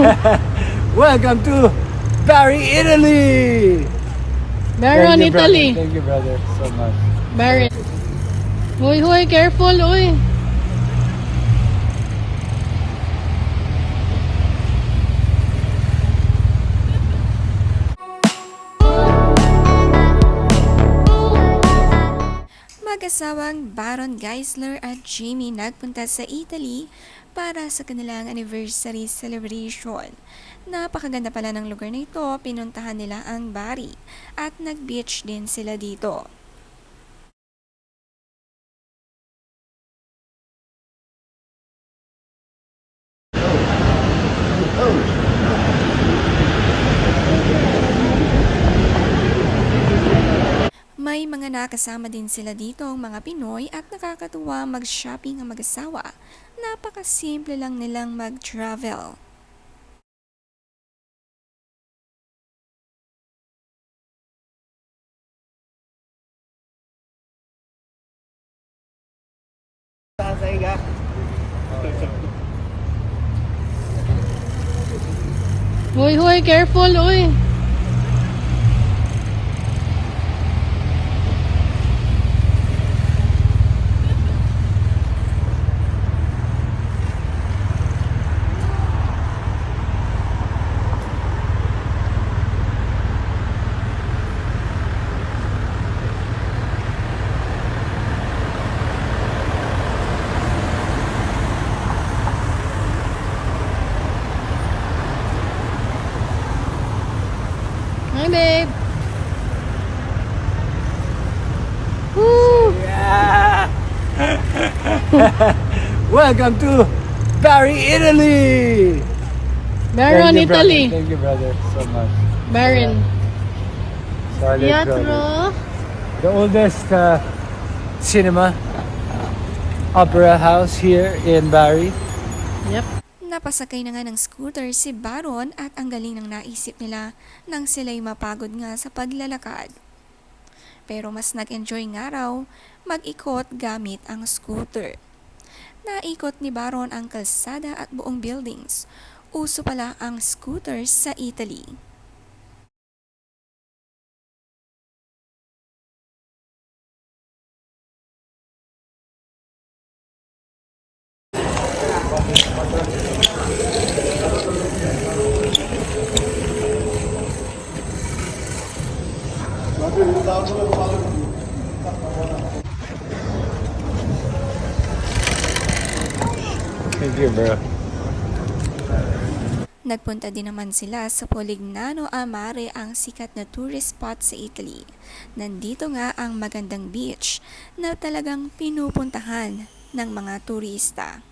Welcome to Bari, Italy! Meron Thank you, brother. Italy. Thank you, brother, so much. Meron. Uy, huy, careful, uy. Mag-asawang Baron Geisler at Jamie nagpunta sa Italy para sa kanilang anniversary celebration. Napakaganda pala ng lugar na ito, pinuntahan nila ang Bari at nag-beach din sila dito. May mga nakasama din sila dito ang mga Pinoy at nakakatuwa mag-shopping ang mag-asawa. Napakasimple lang nilang mag-travel. Uy, huy, careful, uy. Hi, babe. Woo! Yeah! Welcome to Bari, Italy! Meron Thank you, brother. Italy. Thank you, brother, so much. Meron. Solid, Teatro. brother. The oldest uh, cinema opera house here in Bari. Yep. Napasakay na nga ng scooter si Baron at ang galing ng naisip nila nang sila'y mapagod nga sa paglalakad. Pero mas nag-enjoy nga raw mag-ikot gamit ang scooter. Naikot ni Baron ang kalsada at buong buildings. Uso pala ang scooter sa Italy. Thank you, bro. Nagpunta din naman sila sa Polignano Amare ang sikat na tourist spot sa Italy. Nandito nga ang magandang beach na talagang pinupuntahan ng mga turista.